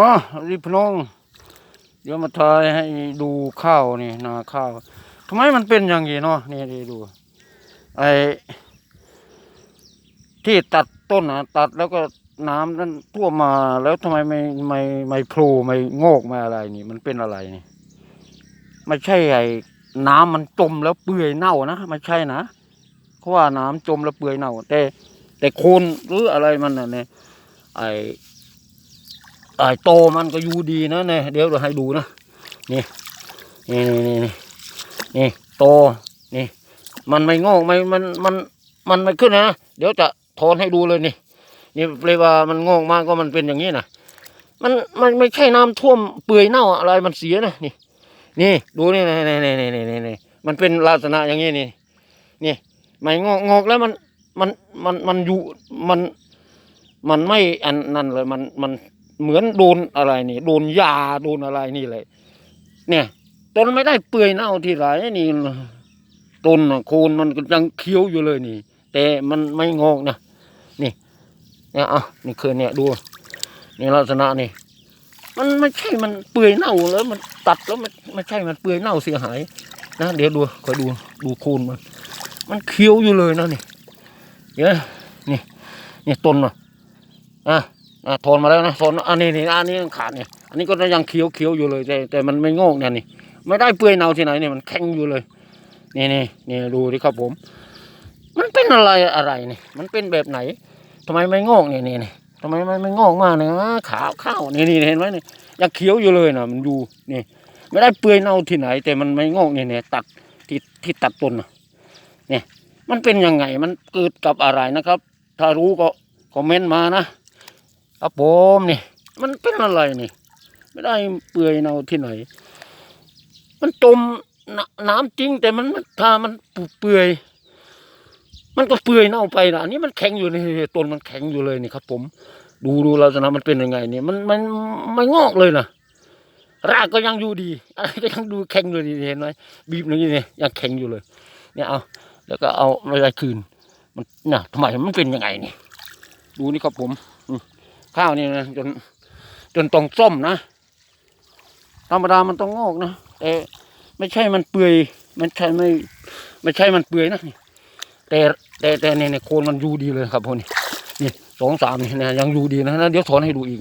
อ๋อรีพนงเดี๋ยวมาทายให้ดูข้าวนี่นาข้าวทำไมมันเป็นอย่างนี้เนาะนี่ดีดูไอ้ที่ตัดต้นนะตัดแล้วก็น้ำนั้นท่วมมาแล้วทำไมไม่ไม่ไม่โผล่ไม่งอกไม่อะไรนี่ มันเป็นอะไรนี่ไม่ใช่ไอ้น้ำมันจมแล้วเปื่อยเน่านะไม่ใช่นะเพราะว่าน้ำจมแล้วเปื่อยเน่า แต่ แต่โคนหรืออะไรมันน่ะเนี่ยไอ้ ไอ้โตมันก็อยู่ดีนะเนี่ยเดี๋ยวเราให้ดูนะนี่นี่นี่นี่นี่โตนี่มันไม่งอกไม่มันมันมันไม่ขึ้นนะเดี๋ยวจะถอนให้ดูเลยนี่นี่เลยว่ามันงอกมากก็มันเป็นอย่างนี้นะมันมันไม่ใช่น้ำท่วมเปื่อยเน่าอะไรมันเสียนะนี่ นี่ดูนี่นี่นี่นี่นี่นี่นี่มันเป็นลักษณะอย่างนี้นี่นี่ไม่งอกงอกแล้วมันมันมันมันอยู่มันมันไม่อันนั่นเลยมันมัน เหมือนโดนอะไรนี่โดนยาโดนอะไรนี่เลย เนี่ยต้นไม่ได้เปื่อยเน่าที่ไรนี่ต้นโคนมันยังเคี้ยวอยู่เลยนี่ แต่มันไม่งอกนะนี่ เนี่ยอะนี่คือเนี่ยดูนี่ลักษณะนี่มันไม่ใช่มันเปื่อยเน่าแล้ว มันตัดแล้วมันไม่ใช่มันเปื่อยเน่าเสียหายนะเดี๋ยวดูคอยดูดูโคนมัน มันเคี้ยวอยู่เลยนะนี่เดี๋ยนี่นี่ต้นน่ะอะ อะถอนมาแล้วนะถอนอันนี้นี่อันนี้ขาดเนี่ยอันนี้ก็ยังเคี้ยวเคี้ยวอยู่เลยแต่แต่มันไม่งอกเนี่ยนี่ไม่ได้เปื่อยเน่าที่ไหนเนี่ยมันแข็งอยู่เลยนี่นี่นี่ดูดิครับผม มันเป็นอะไรอะไรนี่มันเป็นแบบไหนทำไมไม่งอกเนี่ยนี่นี่ทำไมไม่ไม่งอกมากเนี่ยขาวข้าวนี่นี่เห็นไหมนี่ยังเคี้ยวอยู่เลยนะมันอยู่นี่ไม่ได้เปื่อยเน่าที่ไหน แต่มันไม่งอกเนี่ยเนี่ยตัดที่ที่ตัดต้นนะเนี่ยมันเป็นยังไงมันเกิดกับอะไรนะครับ ถ้ารู้ก็คอมเมนต์มานะ ครับผมนี่ มันเป็นอะไรนี่ ไม่ได้เปื่อยเน่าที่ไหน มันจมนน้ำจริง แต่มันถ้ามันเปื่อย มันก็เปื่อยเน่าไปนะอันนี้มันแข็งอยู่ในต้นมันแข็งอยู่เลยนี่ครับ ผม ดูดูลักษณะมันเป็นยังไงเนี่ยมันมันไม่งอกเลยนะรากก็ยังอยู่ดีอะไรก็ยังดูแข็งอยู่ดีเห็นไหมบีบอย่างนี้เนี่ยยังแข็งอยู่เลย เนี่ยเอาแล้วก็เอาอะไรคืน มันน่ะทำไมมันเป็นยังไงนี่ดูนี่ครับผม ข้าวนี่นะจนจนต้องส้มนะธรรมดามันต้องงอกนะแต่ไม่ใช่มันเปื่อยมันใช่ไม่ไม่ใช่มันเปื่อยนะแต่แต่แต่ในในโคนมันอยู่ดีเลยครับพวกนี้นี่สองสามนี่นะยังอยู่ดีนะแล้วเดี๋ยวถอนให้ดูอีก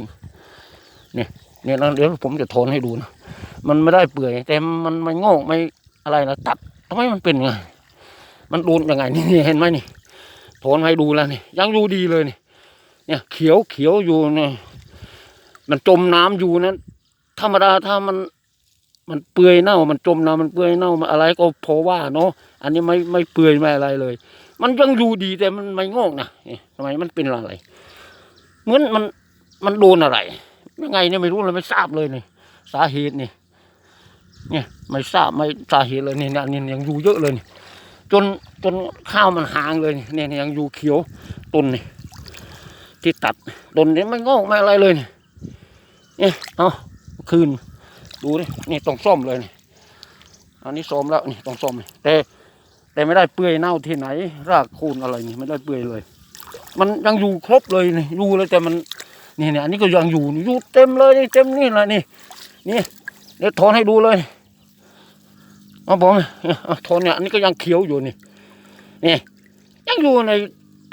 เนี่ยเนี่ยแล้วเดี๋ยวผมจะถอนให้ดูนะมันไม่ได้เปื่อย แต่มันมันงอกไม่อะไรนะตัดทำไมมันเป็นไงมันโดนยังไงนี่นี่เห็นไหมนี่ถอนให้ดูแล้วนี่ยังอยู่ดีเลยนี่ เนี่ยเขียวเขียวอยู่เนี่ยมันจมน้ำอยู่นั้นธรรมดาถ้ามันมันเปื่อยเน่า มันจมน้ำมันเปื่อยเน่ามันอะไรก็พอว่าเนาะอันนี้ไม่ไม่เปื่อยไม่อะไรเลย มันยังอยู่ดีแต่มันไม่งอกนะทำไมมันเป็นอะไร เหมือนมันมันโดนอะไรยังไงเนี่ยไม่รู้เลยไม่ทราบเลยนี่สาเหตุนี่เนี่ยไม่ทราบไม่สาเหตุเลยเนี่ยนี่ยังอยู่เยอะเลยจนจนข้าวมันหางเลยเนี่ยยังอยู่เขียวต้นนี่ ที่ตัดต้นนี้ไม่งอกไม่อะไรเลยเนี่ยเอาคืนดูดินี่ต้องซ่อมเลยนี่อันนี้ซ่อมแล้วนี่ต้องซ่อมแต่แต่ไม่ได้เปื่อยเน่าที่ไหน รากโคนอะไรนี่ไม่ได้เปื่อยเลย มันยังอยู่ครบเลยนี่อยู่เลยแต่มันนี่เนี่ยอันนี้ก็ยังอยู่อยู่เต็มเลยนี่เต็มนี่แหละนี่นี่เดี๋ยวถอนให้ดูเลยเอาบอกถอนเนี่ยอันนี้ก็ยังเขียวอยู่นี่นี่ยังอยู่ใน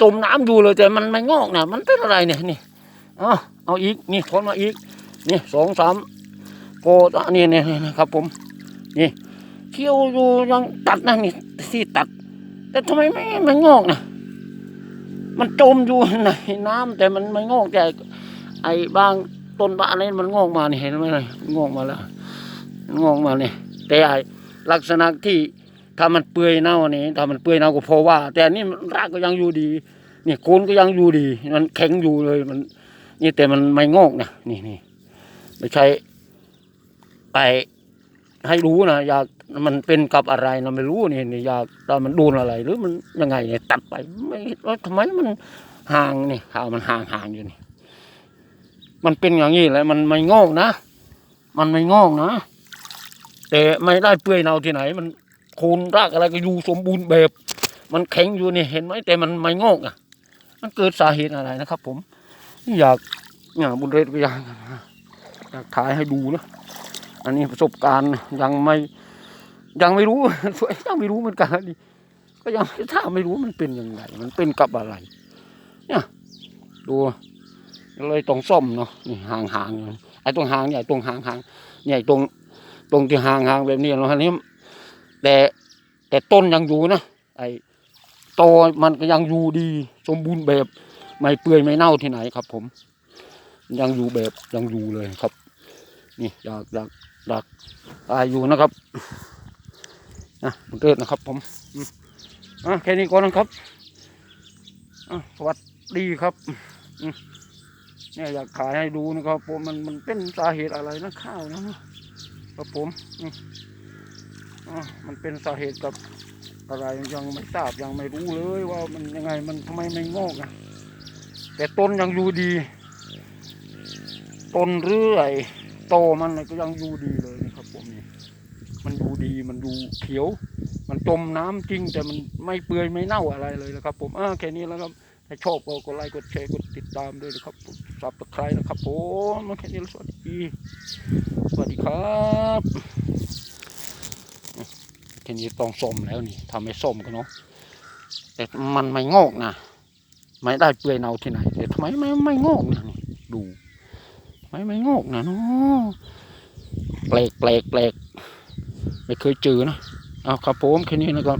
ต้มน้ำอยู่เลยแต่มันไม่งอกนะมันเป็นอะไรเนี่ยนี่เอาเอาอีกนี่ถอนมาอีกนี่สองสามโกอันนี้เนี่ยนะครับ ผม นี่เที่ยวอยู่ยังตัดนะนี่ที่ตัด แต่ทำไมไม่ไม่งอกนะมันจมอยู่ในน้ำแต่มันไม่งอกแต่ไอ้บางต้นบางอะไรมันงอกมานี่เห็นไหมเลยงอกมาแล้วงอกมาเนี่ยแต่ไอ้ลักษณะที่ ถ้ามันเปื่อยเน่านี่ถ้ามันเปื่อยเน่าก็พอว่า แต่นี่รากก็ยังอยู่ดีนี่โคนก็ยังอยู่ดี มันแข็งอยู่เลยมัน นี่แต่มันไม่งอกนะนี่นี่ไม่ใช่ไปให้รู้นะอยากมันเป็นกับอะไรนะไม่รู้นี่นี่อยากตอนมันโดนอะไร หรือมันยังไงเนี่ยตัดไปไม่ว่าทำไมมันห่างนี่ข่าวมันห่างห่างอยู่นี่ มันเป็นอย่างนี้แหละมันไม่งอกนะ มันไม่งอกนะแต่ไม่ได้เปื่อยเน่าที่ไหนมัน โคนรากอะไรก็อยู่สมบูรณ์แบบ มันแข็งอยู่นี่เห็นไหมแต่มันไม่งอกอะ มันเกิดสาเหตุอะไรนะครับ ผมอยากเนี่ยบุญเรศก็อยากอยากถ่ายให้ดูนะอันนี้ประสบการณ์ยังไม่ยังไม่รู้ยังไม่รู้เหมือนกันนี่ก็ยังถ้าไม่รู้มันเป็นยังไงมันเป็นกับอะไร เนี่ยดูเลยตรงส้มเนาะนี่ห่างห่างไอ้ตรงห่างเนี่ยไอ้ตรงห่างห่างๆเนี่ยตรงตรงที่ห่างห่างแบบนี้เนาะอันนี้ แต่แต่ต้นยังอยู่นะไอ้โตมันก็ยังอยู่ดี สมบูรณ์แบบไม่เปื่อยไม่เน่าที่ไหนครับ ผม ยังอยู่แบบยังอยู่เลยครับ นี่อยากอยากอยากตายอยู่นะครับนะคุณเติดนะครับ ผมอะแค่นี้ก่อนนะครับอะสวัสดีครับเนี่ยอยากขายให้ดูนะครับผมมันมันเป็นสาเหตุอะไรนะข้าวนะครับผมอื มันเป็นสาเหตุกับอะไรยังไม่ทราบยังไม่รู้เลยว่ามันยังไงมันทำไมไม่งอกอะแต่ต้นยังอยู่ดี ต้นเรื่อยโตมันก็ยังอยู่ดีเลยนะครับผมนี่มันอยู่ดีมันดูเขียว มันจมน้ำจริงแต่มันไม่เปื่อยไม่เน่าอะไรเลยนะครับ ผมอ่าแค่นี้แล้วครับถ้าชอบก็กดไลค์กดแชร์กดติดตามด้วยนะครับสับตะไคร้นะครับผมแค่นี้สวัสดีสวัสดีครับ ทีนี้ต้องส้มแล้วนี่ทำให้ส้มกันเนาะแต่มันไม่งอกนะไม่ได้เปื่อยเน่าที่ไหนแต่ทำไมไม่ไม่งอกนะนี่ดูไม่ไม่งอกนะเนาะแปลกแปลกแปลกไม่เคยเจอนะเอาครับผมแค่นี้นะครับ